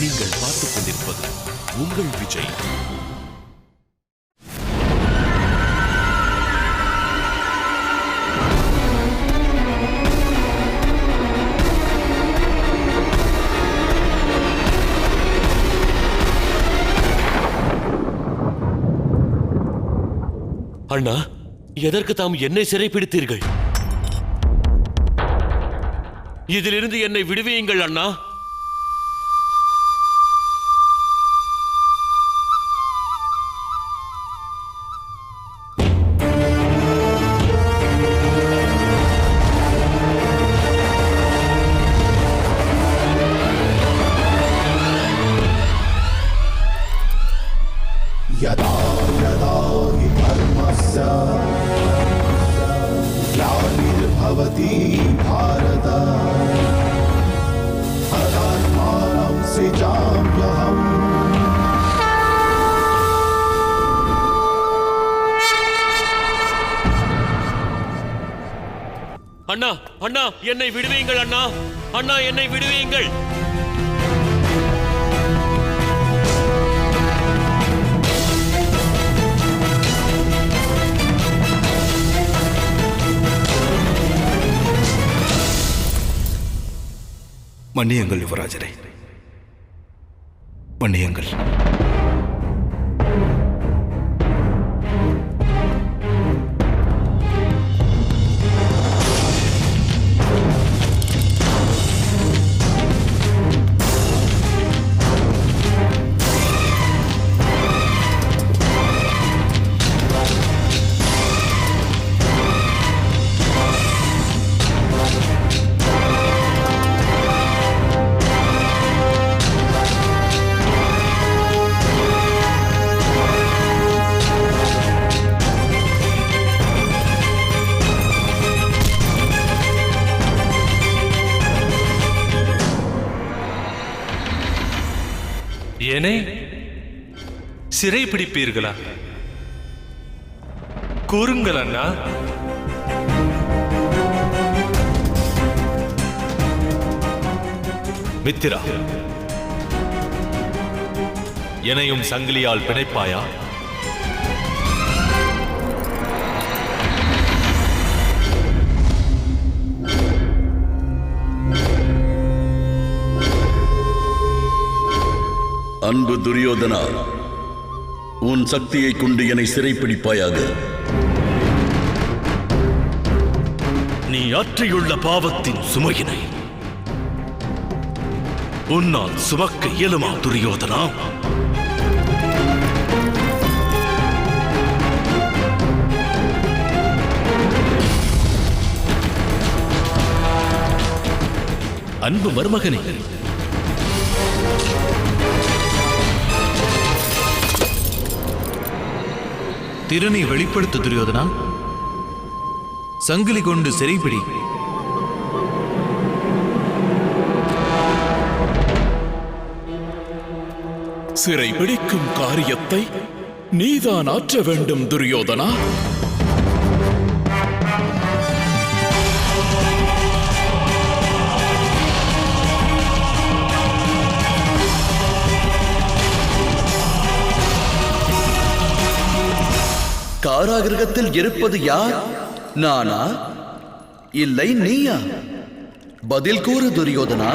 நீங்கள் பார்த்துக் கொண்டிருப்பது உங்கள் விஜய். அண்ணா எதற்கு தாம் என்னை சிறைப்பிடித்தீர்கள்? இதிலிருந்து என்னை விடுவியுங்கள் அண்ணா. அண்ணா அண்ணா என்னை விடுவீங்கள் அண்ணா. அண்ணா என்னை விடுவீங்கள். மன்னியுங்கள் யுவராஜரே. மன்னியுங்கள். என்னை சிறை பிடிப்பீர்களா? கூறுங்கள் அண்ணா. மித்திரா எனையும் சங்கிலியால் பிணைப்பாயா? அன்பு துரியோதனா உன் சக்தியை கொண்டு என்னை சிறைப்பிடிப்பாயாக. நீ ஆற்றியுள்ள பாவத்தின் சுமையினை உன்னால் சுமக்க இயலுமா துரியோதனா? அன்பு மருமகனே திறனை வெளிப்படுத்த துரியோதனா. சங்கிலி கொண்டு சிறைப்பிடி. சிறைபிடிக்கும் காரியத்தை நீதான் ஆற்ற வேண்டும் துரியோதனா. காராகிரகத்தில் இருப்பது யார்? நானா? இல்லை நீயா? பதில் கூறு துரியோதனா.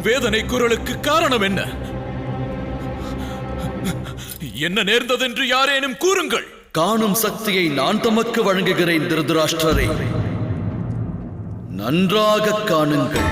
உன் வேதனை குரலுக்கு காரணம் என்ன? என்ன நேர்ந்ததென்று யாரேனும் கூறுங்கள். காணும் சக்தியை நான் தமக்கு வழங்குகிறேன் திருதராஷ்டிரரே நன்றாக காணுங்கள்.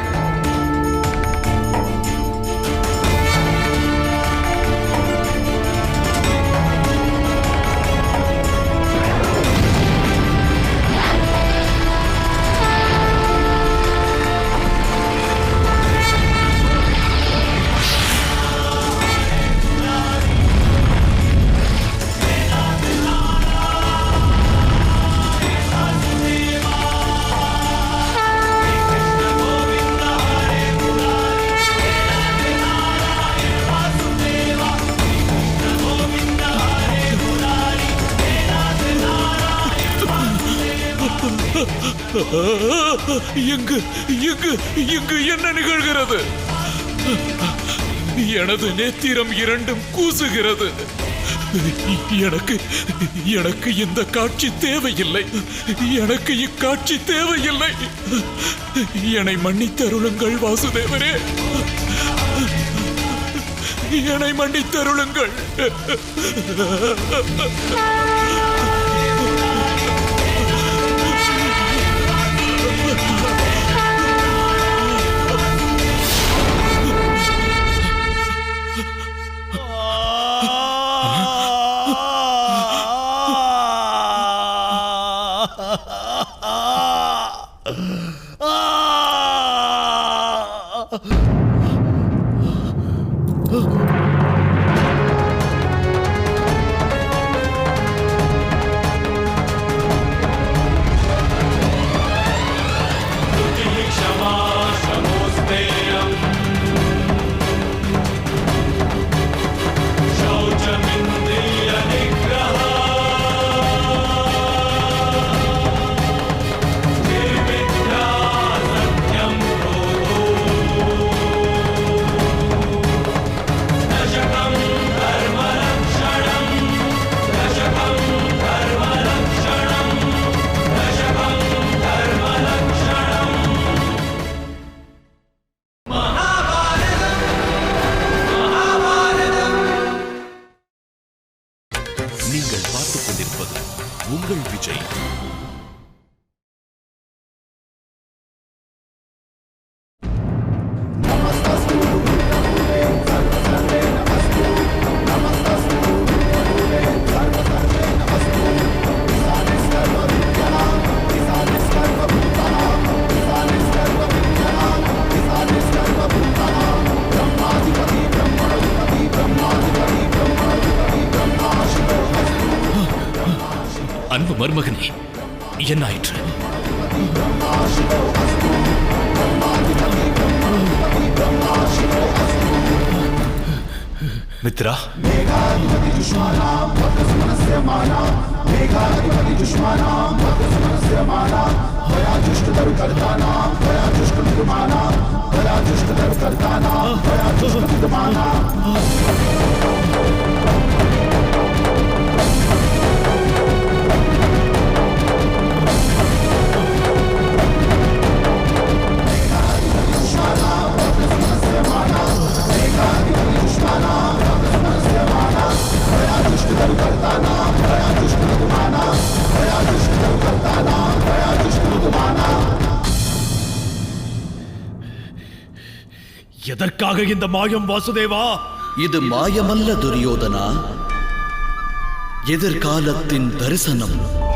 இங்கு இங்கு இங்கு என்ன நிகழ்கிறது? எனது நேத்திரம் இரண்டும் கூசுகிறது. எனக்கு எனக்கு இந்த காட்சி தேவையில்லை. எனக்கு இக்காட்சி தேவையில்லை. என்னை மன்னித்தருளுங்கள் வாசுதேவரே. என்னை மன்னித்தருளுங்கள். மருமகனே என்ன ஆயிற்று? மித்ரா. இந்த மாயம் வாசுதேவா? இது மாயமல்ல துரியோதனா. எதிர்காலத்தின் தரிசனம்.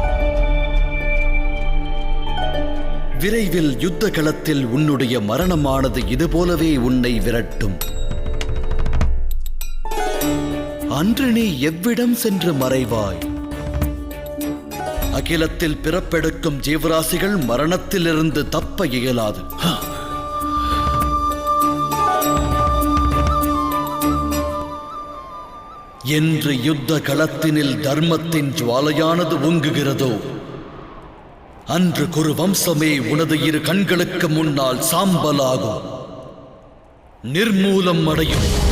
விரைவில் யுத்த களத்தில் உன்னுடைய மரணமானது இதுபோலவே உன்னை விரட்டும். அன்று நீ எவ்விடம் சென்று மறைவாய்? அகிலத்தில் பிறப்பெடுக்கும் ஜீவராசிகள் மரணத்திலிருந்து தப்ப இயலாது. என்று யுத்த களத்தினில் தர்மத்தின் ஜுவாலையானது ஓங்குகிறதோ? அன்று குரு வம்சமே உனது இரு கண்களுக்கு முன்னால் சாம்பலாகும். நிர்மூலம் அடையும்.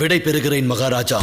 விடை பெறுகிறேன் மகாராஜா.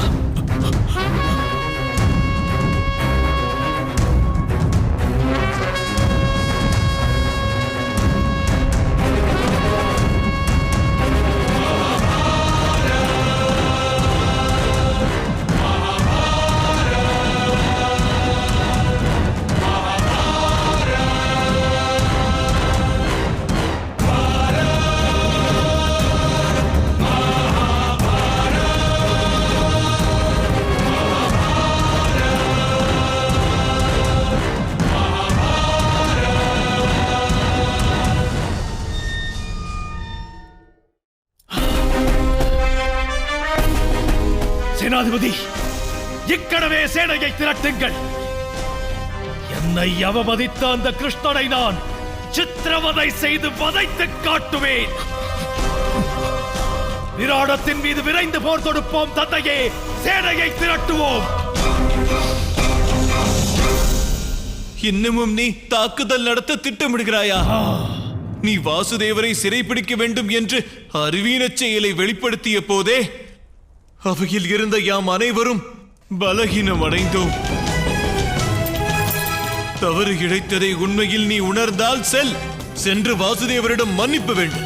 சேனாதிபதி இக்கணவே சேனையை திரட்டுங்கள். என்னை அவமதித்த அந்த கிருஷ்ணனை நான் சித்திரவதை செய்து வதைத்து காட்டுவேன். விராடத்தின் மீது விரைந்து போர் தொடுப்போம் தந்தையே. சேனையை திரட்டுவோம். இன்னமும் நீ தாக்குதல் நடத்த திட்டமிடுகிறாயா? நீ வாசுதேவரை சிறைப்பிடிக்க வேண்டும் என்று அறிவீனச் செயலை வெளிப்படுத்திய போதே அவையில் இருந்த யாம் அனைவரும் பலகீனம் அடைந்தோம். தவறு இழைத்ததை உண்மையில் நீ உணர்ந்தால் செல். சென்று வாசுதேவரிடம் மன்னிப்பு வேண்டும்.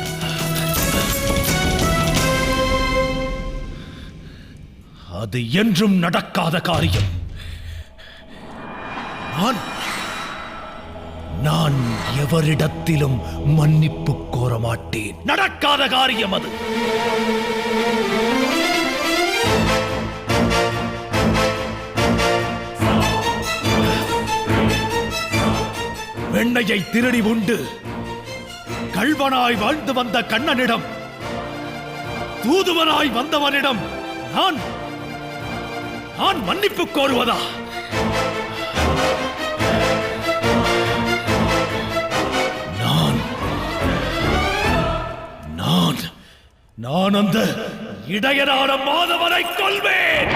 அது என்றும் நடக்காத காரியம். நான் நான் எவரிடத்திலும் மன்னிப்பு கோர மாட்டேன் நடக்காத காரியம் அது. வெண்ணையை திருடி உண்டு. கள்வனாய் வாழ்ந்து வந்த கண்ணனிடம் தூதுவனாய் வந்தவனிடம் நான் நான் மன்னிப்பு கோருவதா? நான் நான் நான் அந்த இடையனான மாதவனை கொள்வேன்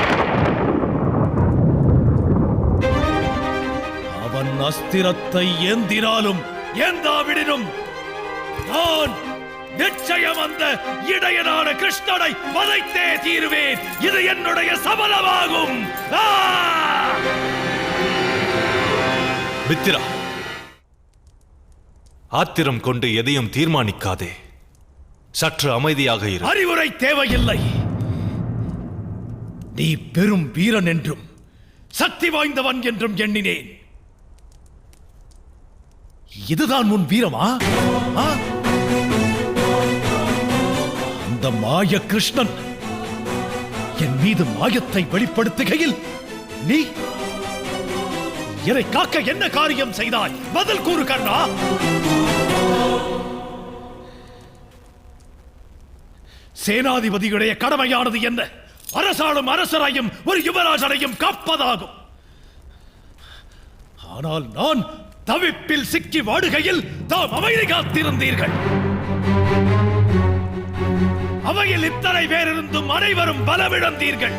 அஸ்திரத்தை ஏந்தினாலும் ஏந்தாவிடினும் நான் நிச்சயம் அந்த இடையனான கிருஷ்ணனை வதைத்தே தீருவேன். இது என்னுடைய சபலமாகும்! மித்திரா ஆத்திரம் கொண்டு எதையும் தீர்மானிக்காதே. சற்று அமைதியாக இரு. அறிவுரை தேவையில்லை. நீ பெரும் வீரன் என்றும் சக்தி வாய்ந்தவன் என்றும் எண்ணினேன். இதுதான் உன் வீரமா? ஆ? அந்த மாய கிருஷ்ணன் என் மீது மாயத்தை வெளிப்படுத்துகையில் நீ என்னை காக்க என்ன காரியம் செய்தாய்? பதில் கூறு கண்ணா. சேனாதிபதியுடைய கடமையானது என்ன? அரசாளும் அரசரையும் ஒரு யுவராஜனையும் காப்பதாகும். ஆனால் நான் தவிப்பில் சிக்கி வாடுகையில் தாம் அமைதி காத்திருந்தீர்கள். அவையில் இத்தனை பேரிருந்தும் அனைவரும் பலமிழந்தீர்கள்.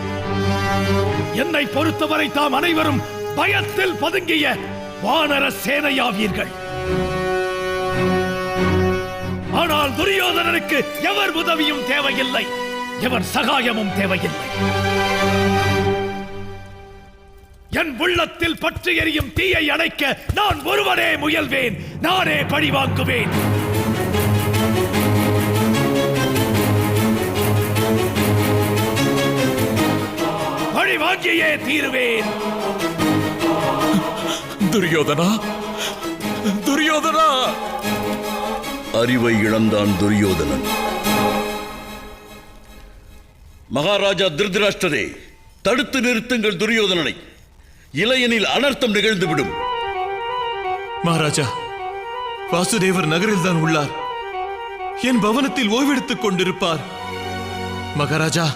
என்னை பொறுத்தவரை தாம் அனைவரும் பயத்தில் பதுங்கிய வானர சேனையாவீர்கள். ஆனால் துரியோதனனுக்கு எவர் உதவியும் தேவையில்லை. எவர் சகாயமும் தேவையில்லை. என் உள்ளத்தில் பற்றி எரியும் தீயை அணைக்க நான் ஒருவனே முயல்வேன். நானே பழி வாங்குவேன். பழி வாங்கியே தீருவேன். துரியோதனா துரியோதனா. அறிவை இழந்தான் துரியோதனன். மகாராஜா திருதராஷ்டரே தடுத்து நிறுத்துங்கள் துரியோதனனை. இளையனில் அனர்த்தம் நிகழ்ந்துவிடும். மகாராஜா வாசுதேவர் நகரில் தான் உள்ளார். என் பவனத்தில் ஓய்வெடுத்துக் கொண்டிருப்பார். மகாராஜா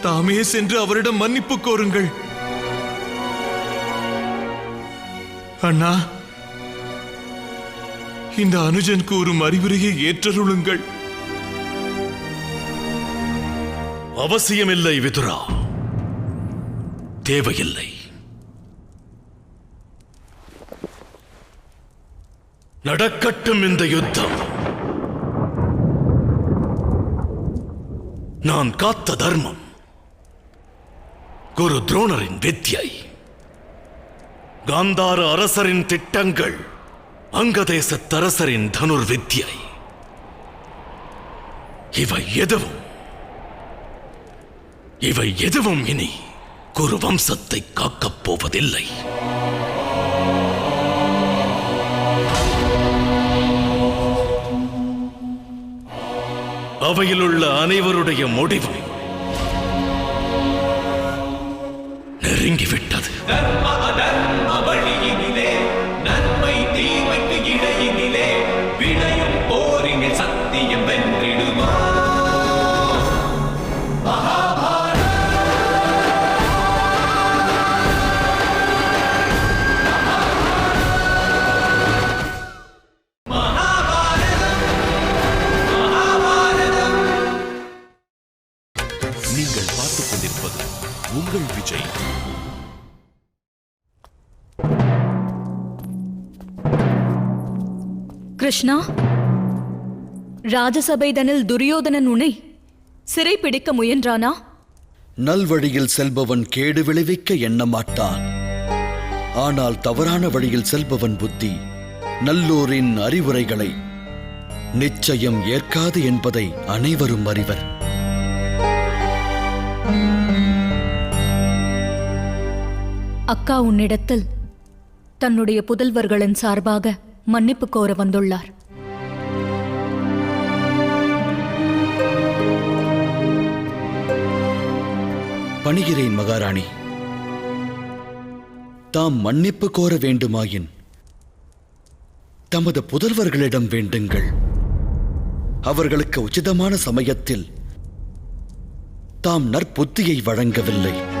தாமே சென்று அவரிடம் மன்னிப்பு கோருங்கள். அண்ணா இந்த அனுஜன் கூறும் அறிவுரையை ஏற்றருளுங்கள். அவசியமில்லை விதுரா. தேவையில்லை. நடக்கட்டும் இந்த யுத்தம். நான் காத்த தர்மம். குரு துரோணரின் வித்யை காந்தார அரசரின் திட்டங்கள். அங்கதேசத்தரசரின் தனுர் வித்யை இவை எதுவும்? இவை எதுவும் இனி குரு வம்சத்தை காக்கப் போவதில்லை. அவையிலுள்ள அனைவருடைய முடிவும் நெருங்கிவிட்டது. கிருஷ்ணா? ராஜசபைதனில் துரியோதனன் உன்னை சிறைப்பிடிக்க முயன்றானா? நல்வழியில் செல்பவன் கேடு விளைவிக்க எண்ணமாட்டான். ஆனால் தவறான வழியில் செல்பவன் புத்தி நல்லோரின் அறிவுரைகளை நிச்சயம் ஏற்காது என்பதை அனைவரும் அறிவர். அக்கா உன்னிடத்தில் தன்னுடைய புதல்வர்களின் சார்பாக மன்னிப்பு கோர வந்துள்ளார் பணிகிறேன் மகாராணி. தாம் மன்னிப்பு கோர வேண்டுமாயின் தமது புதல்வர்களிடம் வேண்டுங்கள். அவர்களுக்கு உச்சிதமான சமயத்தில் தாம் நற்புத்தியை வழங்கவில்லை.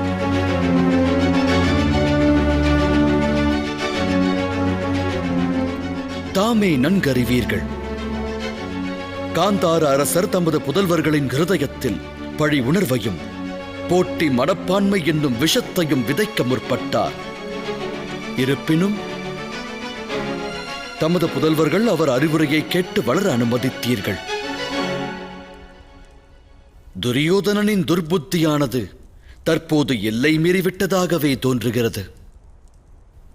தாமே நன்கறிவீர்கள். காந்தார அரசர் தமது புதல்வர்களின் இருதயத்தில் பழி உணர்வையும் போட்டி மனப்பான்மை என்னும் விஷத்தையும் விதைக்க முற்பட்டார். இருப்பினும் தமது புதல்வர்கள் அவர் அறிவுரையை கேட்டு வளர அனுமதித்தீர்கள். துரியோதனனின் துர்புத்தியானது தற்போது எல்லை மீறிவிட்டதாகவே தோன்றுகிறது.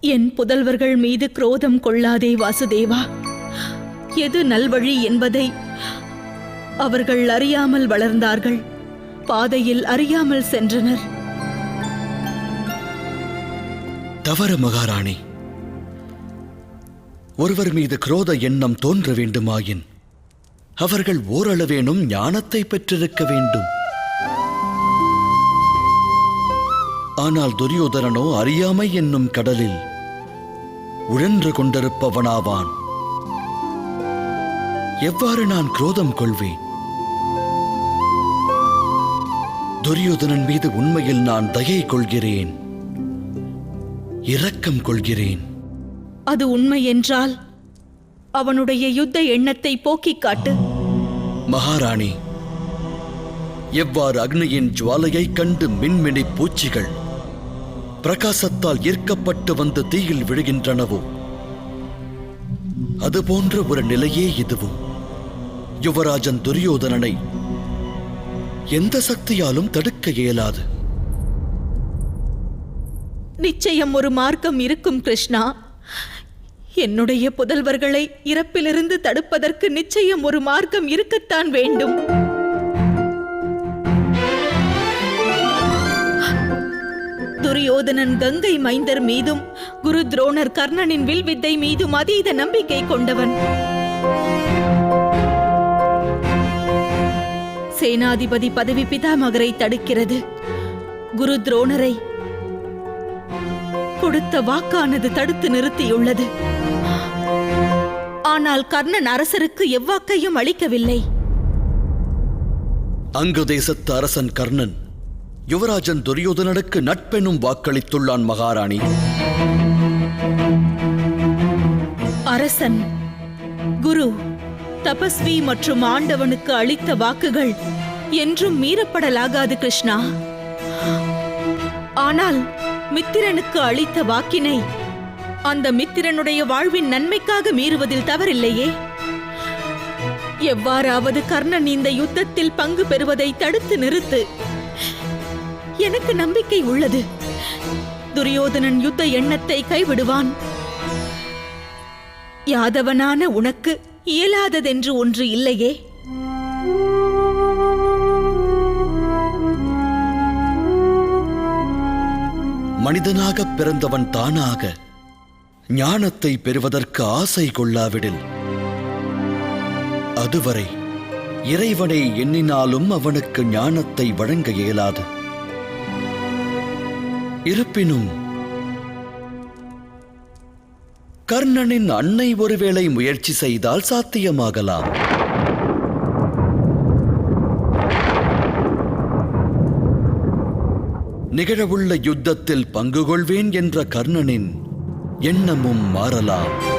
என் புதல்வர்கள் மீது குரோதம் கொள்ளாதே வாசுதேவா. எது நல்வழி என்பதை அவர்கள் அறியாமல் வளர்ந்தார்கள். பாதையில் அறியாமல் சென்றனர். தவறு மகாராணி. ஒருவர் மீது குரோத எண்ணம் தோன்ற வேண்டுமாயின் அவர்கள் ஓரளவேனும் ஞானத்தை பெற்றிருக்க வேண்டும். ஆனால் துரியோதனனோ அறியாமை என்னும் கடலில் உழன்று கொண்டிருப்பவனாவான். எவ்வாறு நான் குரோதம் கொள்வேன்? துரியோதனன் மீது உண்மையில் நான் தயை கொள்கிறேன். இரக்கம் கொள்கிறேன். அது உண்மை என்றால் அவனுடைய யுத்த எண்ணத்தை போக்கிக் காட்டு. மகாராணி எவ்வாறு அக்னியின் ஜுவாலையைக் கண்டு மின்மினி பூச்சிகள் பிரகாசத்தால் ஈர்க்கப்பட்டு வந்து தீயில் விழுகின்றனவோ? அதுபோன்ற ஒரு நிலையே இதுவும். யுவராஜன் துரியோதனனை எந்த சக்தியாலும் தடுக்க இயலாது. நிச்சயம் ஒரு மார்க்கம் இருக்கும் கிருஷ்ணா. என்னுடைய புதல்வர்களை இறப்பிலிருந்து தடுப்பதற்கு நிச்சயம் ஒரு மார்க்கம் இருக்கத்தான் வேண்டும். துரியோதனன் கங்கை மைந்தர் மீதும் குரு துரோணர் கர்ணனின் வில்வித்தை மீதும் அதீத நம்பிக்கை கொண்டவன். சேனாதிபதி பதவி பிதாமகரை தடுக்கிறது. குரு துரோணரை கொடுத்த வாக்கானது தடுத்து நிறுத்தியுள்ளது. ஆனால் கர்ணன் அரசருக்கு எவ்வாக்கையும் அளிக்கவில்லை. அங்கு தேசத்து அரசன் கர்ணன் யுவராஜன் துரியோதனனுக்கு நட்பெனும் வாக்களித்துள்ளான் மகாராணி. அரசன் குரு தபஸ்வி மற்றும் ஆண்டவனுக்கு அளித்த வாக்குகள் என்றும் மீறப்படலாகாது கிருஷ்ணா. ஆனால் மித்திரனுக்கு அளித்த வாக்கினை அந்த மித்திரனுடைய வாழ்வின் நன்மைக்காக மீறுவதில் தவறில்லையே. எவ்வாறாவது கர்ணன் இந்த யுத்தத்தில் பங்கு பெறுவதை தடுத்து நிறுத்து எனக்கு நம்பிக்கை உள்ளது. துரியோதனன் யுத்த எண்ணத்தை கைவிடுவான். யாதவனான உனக்கு இயலாததென்று ஒன்று இல்லையே? மனிதனாகப் பிறந்தவன் தானாக ஞானத்தை பெறுவதற்கு ஆசை கொள்ளாவிடில். அதுவரை இறைவனை எண்ணினாலும் அவனுக்கு ஞானத்தை வழங்க இயலாது. இருப்பினும் கர்ணனின் அன்னை ஒருவேளை முயற்சி செய்தால் சாத்தியமாகலாம். நிகழவுள்ள யுத்தத்தில் பங்கு கொள்வேன் என்ற கர்ணனின் எண்ணமும் மாறலாம்.